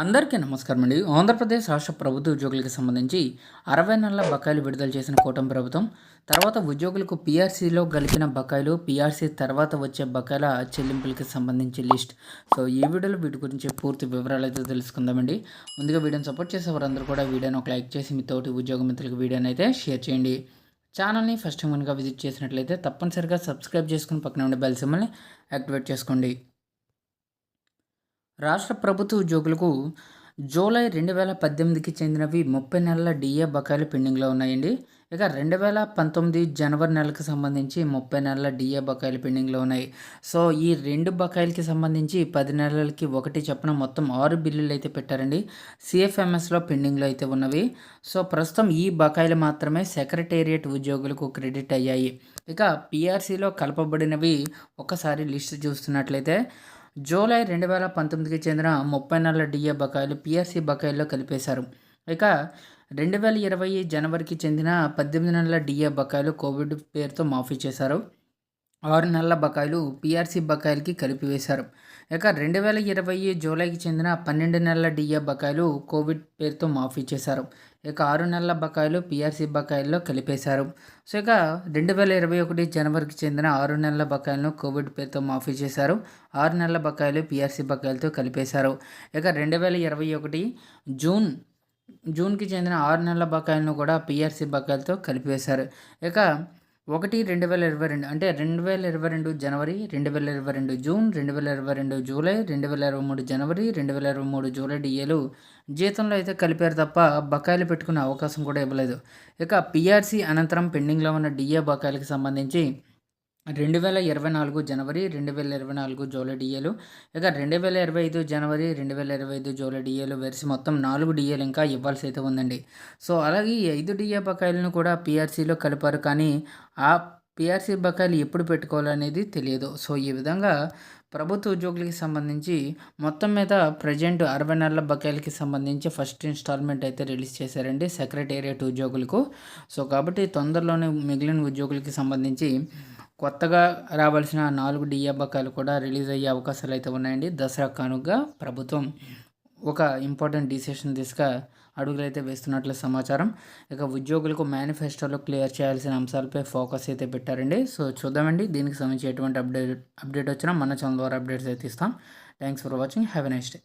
అందరికీ నమస్కారం అండి. ఆంధ్రప్రదేశ్ రాష్ట్ర ప్రభుత్వ ఉద్యోగులకు సంబంధించి అరవై నెలల బకాయిలు విడుదల చేసిన కూటమి ప్రభుత్వం తర్వాత ఉద్యోగులకు పీఆర్సీలో గలిపిన బకాయిలు పీఆర్సీ తర్వాత వచ్చే బకాయిల చెల్లింపులకు సంబంధించి లిస్ట్. సో ఈ వీడియోలో వీటి గురించి పూర్తి వివరాలు అయితే తెలుసుకుందామండి. ముందుగా వీడియోని సపోర్ట్ చేసే వారందరూ కూడా వీడియోని ఒక లైక్ చేసి మీ తోటి ఉద్యోగ మిత్రులకు వీడియోని అయితే షేర్ చేయండి. ఛానల్ని ఫస్ట్ టైం విజిట్ చేసినట్లయితే తప్పనిసరిగా సబ్స్క్రైబ్ చేసుకుని పక్కన ఉండే బెల్ సిమ్మల్ని యాక్టివేట్ చేసుకోండి. రాష్ట్ర ప్రభుత్వ ఉద్యోగులకు జూలై రెండు వేల పద్దెనిమిదికి చెందినవి ముప్పై నెలల డిఏ బకాయిలు పెండింగ్లో ఉన్నాయండి. ఇక రెండు వేల పంతొమ్మిది జనవరి నెలకు సంబంధించి ముప్పై నెలల డిఏ బకాయిలు పెండింగ్లో ఉన్నాయి. సో ఈ రెండు బకాయిలకి సంబంధించి పది నెలలకి ఒకటి చెప్పిన మొత్తం ఆరు బిల్లులు అయితే పెట్టారండి. సిఎఫ్ఎంఎస్లో పెండింగ్లో అయితే ఉన్నవి. సో ప్రస్తుతం ఈ బకాయిలు మాత్రమే సెక్రటేరియట్ ఉద్యోగులకు క్రెడిట్ అయ్యాయి. ఇక పిఆర్సీలో కలపబడినవి ఒకసారి లిస్ట్ చూస్తున్నట్లయితే జూలై రెండు వేల పంతొమ్మిదికి చెందిన ముప్పై నెలల డిఏ బకాయిలు పిఆర్సీ బకాయిల్లో కలిపేశారు. ఇక రెండు వేల ఇరవై జనవరికి చెందిన పద్దెనిమిది నెలల డిఏ బకాయిలు కోవిడ్ పేరుతో మాఫీ చేశారు. ఆరు నెలల బకాయిలు పీఆర్సీ బకాయిలకి కలిపివేశారు. ఇక రెండు వేల ఇరవై జూలైకి చెందిన పన్నెండు నెలల డిఏ బకాయిలు కోవిడ్ పేరుతో మాఫీ చేశారు. ఇక ఆరు నెలల బకాయిలు పీఆర్సీ బకాయిల్లో కలిపేశారు. సో ఇక రెండు వేల ఇరవై ఒకటి జనవరికి చెందిన ఆరు నెలల బకాయిలను కోవిడ్ పేరుతో మాఫీ చేశారు. ఆరు నెలల బకాయిలు పీఆర్సీ బకాయిలతో కలిపేశారు. ఇక రెండు వేల ఇరవై ఒకటి జూన్ జూన్కి చెందిన ఆరు నెలల బకాయిలను కూడా పీఆర్సీ బకాయిలతో కలిపివేశారు. ఇక ఒకటి రెండు వేల ఇరవై రెండు అంటే రెండు వేల ఇరవై రెండు జనవరి రెండు వేల ఇరవై రెండు జూన్ రెండు వేల ఇరవై రెండు జూలై రెండు వేల ఇరవై మూడు జనవరి రెండు వేల ఇరవై మూడు జూలై డిఏలు జీతంలో అయితే కలిపారు తప్ప బకాయిలు పెట్టుకునే అవకాశం కూడా ఇవ్వలేదు. ఇక పిఆర్సీ అనంతరం పెండింగ్లో ఉన్న డిఏ బకాయిలకు సంబంధించి రెండు వేల ఇరవై నాలుగు జనవరి రెండు వేల ఇరవై నాలుగు జోల డిఏలు. ఇక రెండు వేల ఇరవై ఐదు జనవరి రెండు వేల ఇరవై ఐదు జోల డిఏలు వెరిసి మొత్తం నాలుగు డిఏలు ఇంకా ఇవ్వాల్సి అయితే ఉందండి. సో అలాగే ఈ ఐదు డిఏ బకాయిలను కూడా పిఆర్సీలో కలిపారు కానీ ఆ పిఆర్సీ బకాయిలు ఎప్పుడు పెట్టుకోవాలనేది తెలియదు. సో ఈ విధంగా ప్రభుత్వ ఉద్యోగులకి సంబంధించి మొత్తం మీద ప్రజెంట్ అరవై నెలల బకాయిలకి సంబంధించి ఫస్ట్ ఇన్స్టాల్మెంట్ అయితే రిలీజ్ చేశారండి సెక్రటేరియట్ ఉద్యోగులకు. సో కాబట్టి తొందరలోనే మిగిలిన ఉద్యోగులకి సంబంధించి కొత్తగా రావాల్సిన నాలుగు డిఏ బకాయిలు కూడా రిలీజ్ అయ్యే అవకాశాలు అయితే ఉన్నాయండి. దసరా కానుకగా ప్రభుత్వం ఒక ఇంపార్టెంట్ డిసిషన్ దిశగా అడుగులు అయితే వేస్తున్నట్లు సమాచారం. ఇక ఉద్యోగులకు మేనిఫెస్టోలో క్లియర్ చేయాల్సిన అంశాలపై ఫోకస్ అయితే పెట్టారండి. సో చూద్దామండి దీనికి సంబంధించి ఎటువంటి అప్డేట్ అప్డేట్ వచ్చినా మన ఛానల్ ద్వారా అప్డేట్స్ అయితే ఇస్తాం. Thanks for watching. Have a nice day.